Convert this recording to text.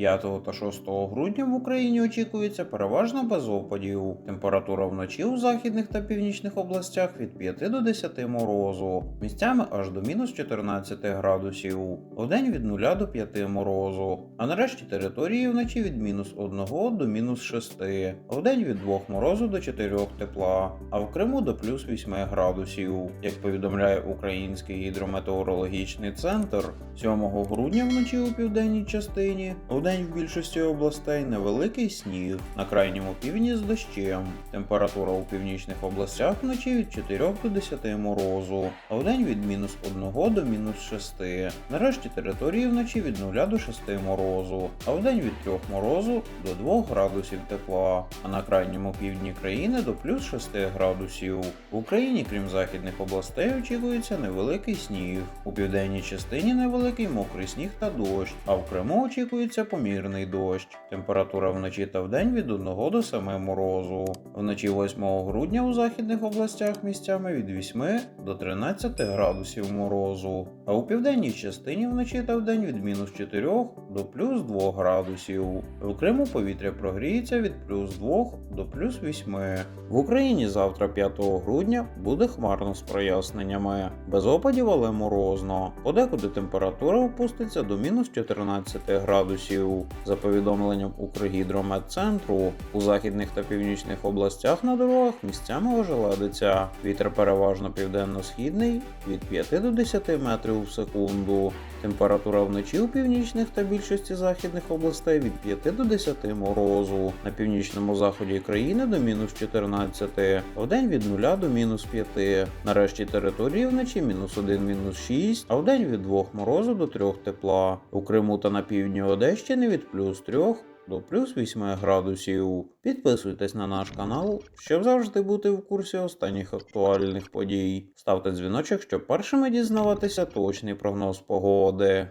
5 та 6 грудня в Україні очікується переважно без опадів. Температура вночі у західних та північних областях від 5 до 10 морозу, місцями аж до мінус 14 градусів, вдень від 0 до 5 морозу, а нарешті території вночі від мінус 1 до мінус 6, вдень від 2 морозу до 4 тепла, а в Криму до плюс 8 градусів. Як повідомляє Український гідрометеорологічний центр, 7 грудня вночі у південній частині, вдень в більшості областей невеликий сніг, на крайньому півдні з дощем. Температура у північних областях вночі від 4 до 10 морозу, а вдень від мінус 1 до мінус 6. Нарешті території вночі від 0 до 6 морозу, а вдень від 3 морозу до 2 градусів тепла, а на крайньому півдні країни до плюс 6 градусів. В Україні, крім західних областей, очікується невеликий сніг. У південній частині невеликий мокрий сніг та дощ, а в Криму очікується помірний дощ. Температура вночі та вдень від 1 до 7 морозу. Вночі 8 грудня у західних областях місцями від 8 до 13 градусів морозу, а у південній частині вночі та вдень від мінус 4 до плюс 2 градусів. В Криму повітря прогріється від плюс 2 до плюс 8. В Україні завтра 5 грудня буде хмарно з проясненнями, без опадів, але морозно. Подекуди температура опуститься до мінус 14 градусів. За повідомленням Укргідрометцентру, у західних та північних областях на дорогах місцями ожеледиться. Вітер переважно південно-східний від 5 до 10 метрів в секунду. Температура вночі у північних та більшості західних областей від 5 до 10 морозу. На північному заході країни до мінус 14, вдень від 0 до мінус 5. Нарешті території вночі мінус 1, мінус 6, а вдень від 2 морозу до 3 тепла. У Криму та на півдні Одещини від плюс 3 до плюс 8 градусів. Підписуйтесь на наш канал, щоб завжди бути в курсі останніх актуальних подій. Ставте дзвіночок, щоб першими дізнаватися точний прогноз погоди.